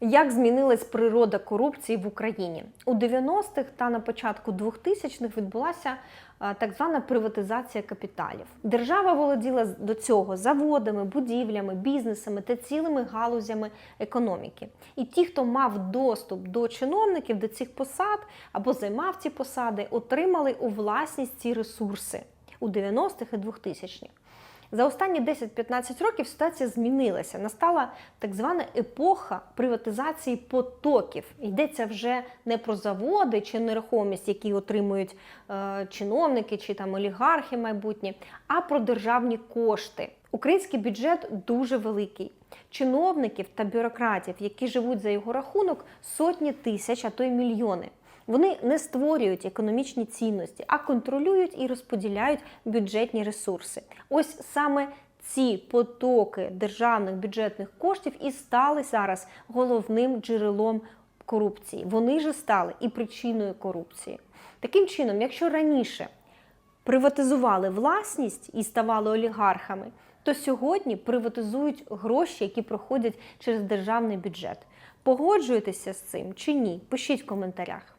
Як змінилась природа корупції в Україні у 90-х та на початку 2000-х відбулася е, так звана приватизація капіталів. Держава володіла до цього заводами, будівлями, бізнесами та цілими галузями економіки. І ті, хто мав доступ до чиновників, до цих посад або займав ці посади, отримали у власність ці ресурси у 90-х і 2000-х. За останні 10-15 років ситуація змінилася. Настала так звана епоха приватизації потоків. Йдеться вже не про заводи чи нерухомість, які отримують е, чиновники чи там олігархи майбутні, а про державні кошти. Український бюджет дуже великий. Чиновників та бюрократів, які живуть за його рахунок, сотні тисяч, а то й мільйони. Вони не створюють економічні цінності, а контролюють і розподіляють бюджетні ресурси. Ось саме ці потоки державних бюджетних коштів і стали зараз головним джерелом корупції. Вони ж стали і причиною корупції. Таким чином, якщо раніше приватизували власність і ставали олігархами, то сьогодні приватизують гроші, які проходять через державний бюджет. Погоджуєтеся з цим чи ні? Пишіть в коментарях.